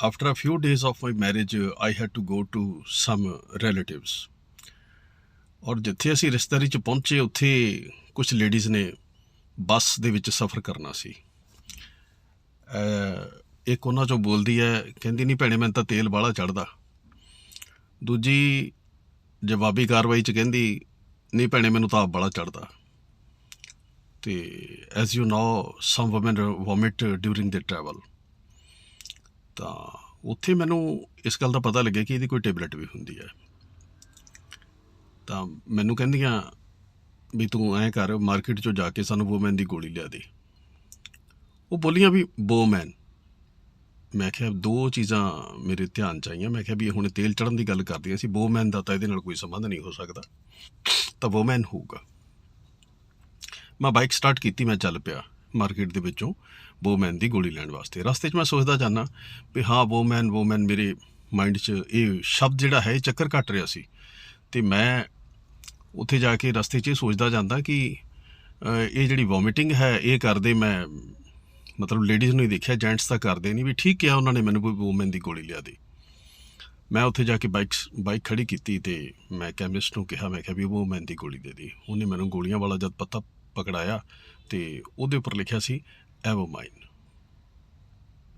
after a few days of my marriage uh, i had to go to some relatives. ਔਰ ਜਿੱਥੇ ਅਸੀਂ ਰਿਸ਼ਤੇਦਾਰੀ ਚ ਪਹੁੰਚੇ ਉੱਥੇ ਕੁਝ ਲੇਡੀਜ਼ ਨੇ ਬੱਸ ਦੇ ਵਿੱਚ ਸਫ਼ਰ ਕਰਨਾ ਸੀ। ਇੱਕ ਉਹਨਾਂ ਚੋਂ ਬੋਲਦੀ ਹੈ ਕਹਿੰਦੀ ਨਹੀਂ ਭੈਣੇ ਮੈਨੂੰ ਤਾਂ ਤੇਲ ਬਾਹਲਾ ਚੜਦਾ ਦੂਜੀ ਜਵਾਬੀ ਕਾਰਵਾਈ ਚ ਕਹਿੰਦੀ ਨਹੀਂ ਭੈਣੇ ਮੈਨੂੰ ਤਾਂ ਆਪ ਬਾਹਲਾ ਚੜਦਾ ਤੇ as you know some women vomit during the travel ਤਾਂ ਉੱਥੇ ਮੈਨੂੰ ਇਸ ਗੱਲ ਦਾ ਪਤਾ ਲੱਗਿਆ ਕਿ ਇਹਦੀ ਕੋਈ ਟੈਬਲੇਟ ਵੀ ਹੁੰਦੀ ਹੈ। ਤਾਂ ਮੈਨੂੰ ਕਹਿੰਦੀਆਂ ਵੀ ਤੂੰ ਐਂ ਕਰ, ਮਾਰਕੀਟ ਚੋਂ ਜਾ ਕੇ ਸਾਨੂੰ ਵੋਮੈਨ ਦੀ ਗੋਲੀ ਲਿਆ ਦੇ। ਉਹ ਬੋਲੀਆਂ ਵੀ ਵੂਮਨ ਮੈਂ ਕਿਹਾ, ਦੋ ਚੀਜ਼ਾਂ ਮੇਰੇ ਧਿਆਨ ਚ ਆਈਆਂ। ਮੈਂ ਕਿਹਾ ਵੀ ਇਹ ਹੁਣ ਤੇਲ ਚੜਨ ਦੀ ਗੱਲ ਕਰਦੀਆਂ ਸੀ ਵੂਮਨ ਦਾ ਤਾਂ ਇਹਦੇ ਨਾਲ ਕੋਈ ਸੰਬੰਧ ਨਹੀਂ ਹੋ ਸਕਦਾ। ਤਾਂ ਵੋਮੈਨ ਹੋਊਗਾ। ਮੈਂ ਬਾਈਕ ਸਟਾਰਟ ਕੀਤੀ, ਮੈਂ ਚੱਲ ਪਿਆ। ਮਾਰਕੀਟ ਦੇ ਵਿੱਚੋਂ ਵੋਮੈਨ ਦੀ ਗੋਲੀ ਲੈਣ ਵਾਸਤੇ। ਰਸਤੇ 'ਚ ਮੈਂ ਸੋਚਦਾ ਜਾਨਾ ਵੀ ਹਾਂ ਵੋਮੈਨ ਵੋਮੈਨ ਮੇਰੇ ਮਾਈਂਡ 'ਚ ਇਹ ਸ਼ਬਦ ਜਿਹੜਾ ਹੈ, ਇਹ ਚੱਕਰ ਕੱਟ ਰਿਹਾ ਸੀ। ਤੇ ਮੈਂ ਉੱਥੇ ਜਾ ਕੇ ਰਸਤੇ 'ਚ ਇਹ ਸੋਚਦਾ ਜਾਂਦਾ ਕਿ ਇਹ ਜਿਹੜੀ ਵੋਮਿਟਿੰਗ ਹੈ, ਇਹ ਕਰਦੇ ਮੈਂ, ਮਤਲਬ ਲੇਡੀਜ਼ ਨੂੰ ਹੀ ਦੇਖਿਆ ਜੈਂਟਸ ਤਾਂ ਕਰਦੇ ਨਹੀਂ ਵੀ ਠੀਕ ਹੈ ਉਹਨਾਂ ਨੇ ਮੈਨੂੰ ਕੋਈ ਵੂਮਨ ਦੀ ਗੋਲੀ ਲਿਆ ਦੇ। ਮੈਂ ਉੱਥੇ ਜਾ ਕੇ ਬਾਈਕ ਬਾਈਕ ਖੜੀ ਕੀਤੀ ਤੇ ਮੈਂ ਕੈਮਿਸਟ ਨੂੰ ਕਿਹਾ, ਮੈਂ ਕਿਹਾ ਵੀ ਵੂਮਨ ਦੀ ਗੋਲੀ ਦੇ ਦੇ। ਉਹਨੇ ਮੈਨੂੰ ਗੋਲੀਆਂ ਵਾਲਾ ਜਦ ਪੱਤਾ ਪਕੜਾਇਆ ਤੇ ਉਹਦੇ ਉੱਪਰ ਲਿਖਿਆ ਸੀ ਐਵੋਮਾਈਨ